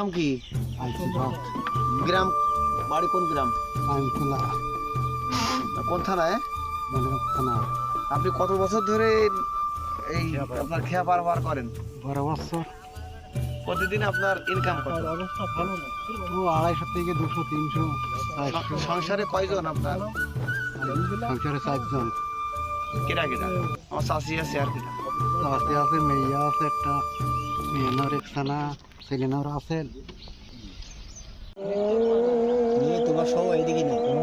নাম কি? গ্রাম বাড়ি কোন গ্রাম? কোন থানায় থানা। আপনি কত বছর ধরে এই আপনার খেয়া পারবার করেন? বারো বছর। প্রতিদিন আপনার ইনকাম কত? ও আড়াইশো থেকে দুশো তিনশো সংসারে কয়জন আপনার? সংসারে চারজন। কেটা কেটা আমার শাশি আছে আর কেটা চাষি আছে মেয়া আছে একটা। মেয়েনার না ছেলেনার আছে। তোমার না